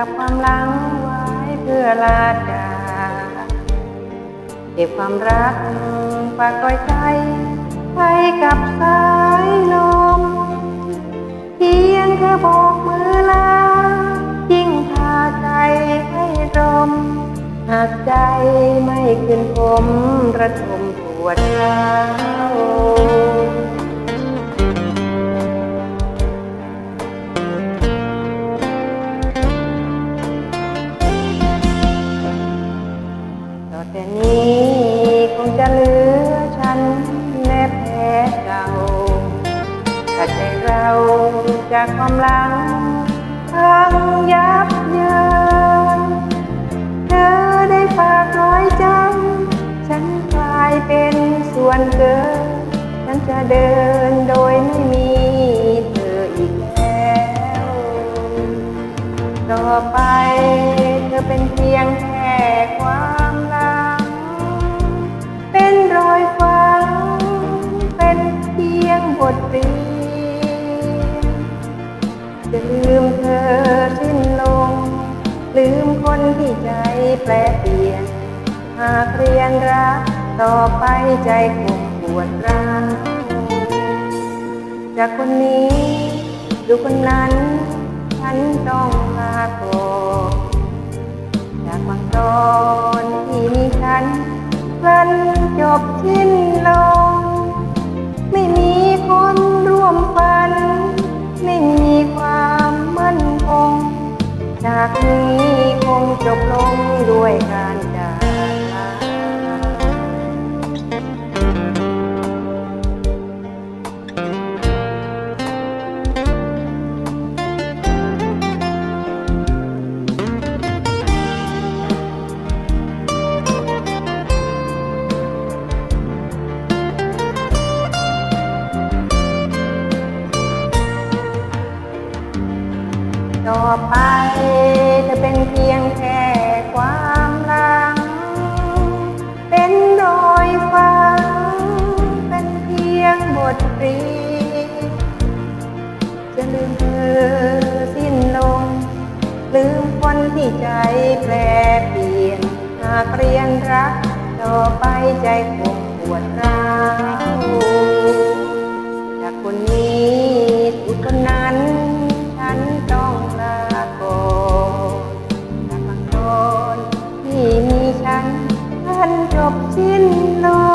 กับความลังไวยเพื่อราจาเก็บความรักฝากคอยใจให้กับสายลมเพียงเธอโบอกมือลายิ่งพาใจให้รม หากใจไม่ขึ้นผมระทมปวดร้าว ต่อแต่นี้คงจะเหลือฉันแนบแพ้เก่าถ้าใจเราจากความหลังพังยับเยินเธอได้ฝากร้อยใจ ฉันกลายเป็นส่วนเกินฉันจะเดินโดยไม่มีเธออีกแล้ว ต่อไปเธอเป็นเพียงแค่ความ ยงบทเรีจะลืมเธอสิ้นลง ลืมคนที่ใจแปรเปลี่ยน หากเรียนรักต่อไปใจคงปวดร้าวจากคนนี้ดูคนนั้น ฉันต้องลาก่อนจากบางตอนที่มีฉันพลันจบสิ้น ต่อไปจะเป็นเพียงแค่ความหลัง เป็นรอยฝัง เป็นเพียงบทเรียนจะลืมเธอสิ้นลง ลืมคนที่ใจแปรเปลี่ยน หากเรียนรัก ต่อไปใจคงปวดร้าวจากคนนี้ สิ้นลม